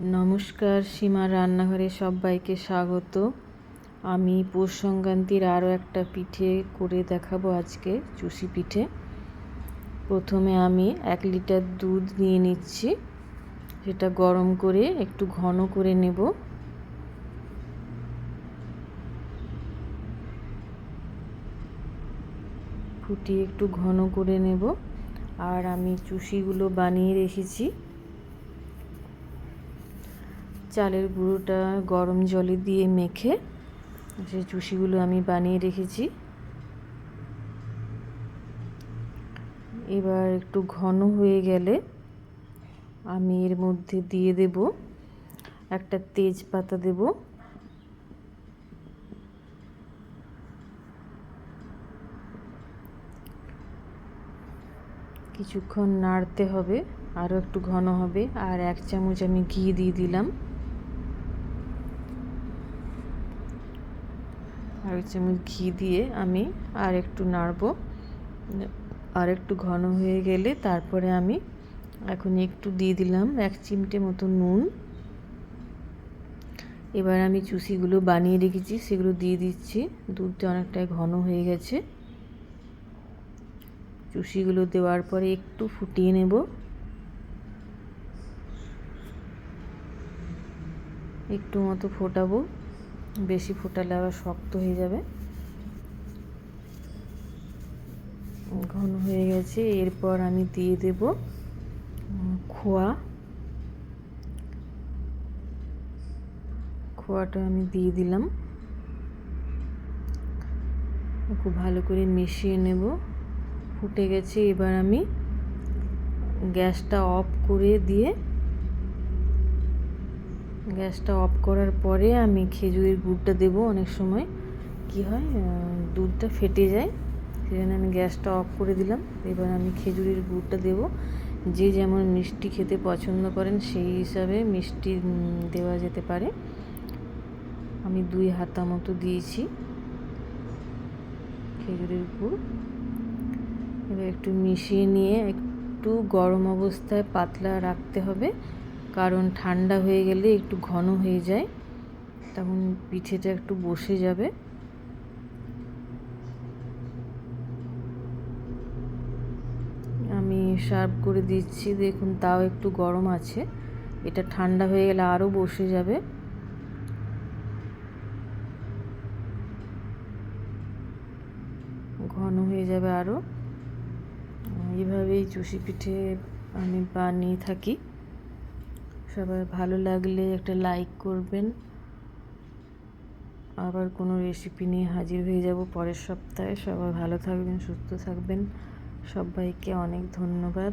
নমস্কার, সীমা রান্নাঘরে সবাইকে স্বাগত। আমি পৌষ সংক্রান্তির আরও একটা পিঠে করে দেখাবো আজকে, চুষি পিঠে। প্রথমে আমি এক লিটার দুধ নিয়ে নিচ্ছি, সেটা গরম করে একটু ঘন করে নেব। ফুটিয়ে একটু ঘন করে নেব। আর আমি চুষিগুলো বানিয়ে রেখেছি। চালের গুঁড়োটা গরম জলে দিয়ে মেখে সেই চুষিগুলো আমি বানিয়ে রেখেছি। এবার একটু ঘন হয়ে গেলে আমি এর মধ্যে দিয়ে দেব একটা তেজপাতা দেব। কিছুক্ষণ নাড়তে হবে, আরও একটু ঘন হবে, আর এক চামচ আমি ঘি দিয়ে দিলাম। আর এক চামচ ঘি দিয়ে আমি আর একটু নাড়ব। আর একটু ঘন হয়ে গেলে তারপরে আমি এখন একটু দিয়ে দিলাম এক চিমটে মতো নুন। এবার আমি চুষিগুলো বানিয়ে রেখেছি, সেগুলো দিয়ে দিচ্ছি। দুধটা অনেকটাই ঘন হয়ে গেছে। চুষিগুলো দেওয়ার পরে একটু ফুটিয়ে নেব। একটু মতো ফোটাবো। বেশি ফোটালে আবার শক্ত হয়ে যাবে। ঘন হয়ে গেছে, এরপর আমি দিয়ে দেব খোয়া। খোয়াটা আমি দিয়ে দিলাম। খুব ভালো করে মিশিয়ে নেব। ফুটে গেছে, এবার আমি গ্যাসটা অফ করে দিয়ে গ্যাসটা অফ করার পরে আমি খেজুরের গুড়টা দেবো অনেক সময়। কি হয় দুধটা ফেটে যায়, সেজন্য আমি গ্যাসটা অফ করে দিলাম। এবার আমি খেজুরের গুড়টা দেব। যে যেমন মিষ্টি খেতে পছন্দ করেন, সেই হিসাবে মিষ্টি দেওয়া যেতে পারে। আমি দুই হাতা মতো দিয়েছি খেজুরের গুড়। এবার একটু মিশিয়ে নিয়ে একটু গরম অবস্থায় পাতলা রাখতে হবে। কারণ ঠান্ডা হয়ে গেলে একটু ঘন হয়ে যায়, তখন পিঠেটা একটু বসে যাবে। আমি সার্ভ করে দিচ্ছি, দেখুন তাও একটু গরম আছে। এটা ঠান্ডা হয়ে গেলে আরও বসে যাবে। ঘন হয়ে যাবে আরও এইভাবেই চুষি পিঠে আমি বানিয়ে থাকি। সবাই ভালো লাগলে একটা লাইক করবেন। আবার কোনো রেসিপি নিয়ে হাজির হয়ে যাব পরের সপ্তাহে। সবাই ভালো থাকবেন, সুস্থ থাকবেন। সবাইকে অনেক ধন্যবাদ।